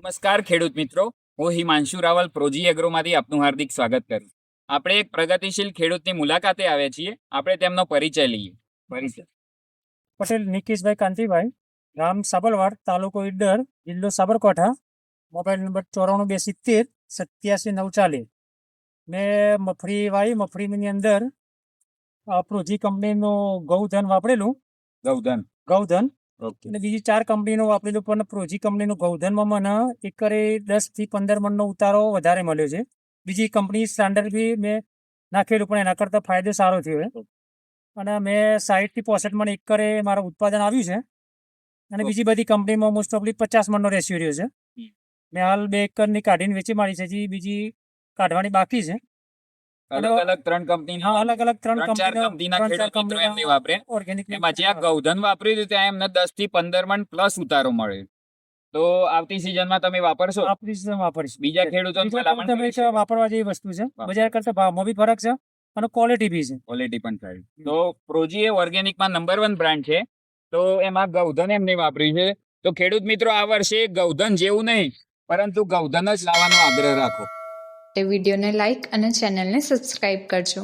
નમસ્કાર ખેડૂત મિત્રો. હું હિમાંશુ રાવલ પ્રોજી એગ્રોમાંથી આપનું હાર્દિક સ્વાગત કરું આપણે એક પ્રગતિશીલ ખેડૂતની મુલાકાતે આવ્યા છીએ. આપણે તેમનો પરિચય લઈએ. પરિચય. પટેલ નિકેશભાઈ કાંતિભાઈ ગામ સાબરવાડ તાલુકો ઈડર જિલ્લો સાબરકાંઠા. મોબાઈલ નંબર ચોરાણું બે સિત્તેર સત્યાસી નવ ચાલીસ મેં મફળી વાવી મફળીની અંદર પ્રોજી કંપનીનું ગૌધન વાપરેલું. ગૌધન. ગૌધન. અને બીજી ચાર કંપનીનું વાપરેલું પણ પ્રોજી કંપનીનું ગૌધનમાં મને એકરે દસથી પંદર મણનો ઉતારો વધારે મળ્યો છે. બીજી કંપની સ્ટાન્ડર્ડ બી મેં નાખેલું પણ એના કરતાં ફાયદો સારો થયો અને મેં સાઠથી પોસઠ મણ એકરે મારું ઉત્પાદન આવ્યું છે. અને બીજી બધી કંપનીમાં મોસ્ટ ઓફલી પચાસ મણનો રેશિયો રહ્યો છે. મેં હાલ બે એકરની કાઢીને વેચી મારી છે હજી બીજી કાઢવાની બાકી છે. અલગ અલગ ત્રણ કંપની અલગ અલગ ત્રણ ત્રણ કંપનીના ખેડૂત મિત્રો એમની વાપરે. ઓર્ગેનિક એમાં જ્યાં ગૌધન વાપર્યું હતું ત્યાં એમને દસથી પંદર મણ પ્લસ ઉતારો મળ્યો. તો આવતી સિઝનમાં તમે વાપરશો? વાપરીશ. બીજા ખેડૂતો તમે વાપરવા જેવી વસ્તુ છે. બજાર કરતા ભાવમાં બી ફરક છે અને ક્વોલિટી બી છે. ક્વોલિટી પણ સારી. તો પ્રોજી એ ઓર્ગેનિકમાં નંબર વન બ્રાન્ડ છે. તો એમાં ગૌધન એમને વાપર્યું છે. તો ખેડૂત મિત્રો આ વર્ષે ગૌધન જેવું નહીં પરંતુ ગૌધન જ લાવવાનો આગ્રહ રાખો. એ વિડીયોને લાઇક અને ચેનલને સબસ્ક્રાઇબ કરજો.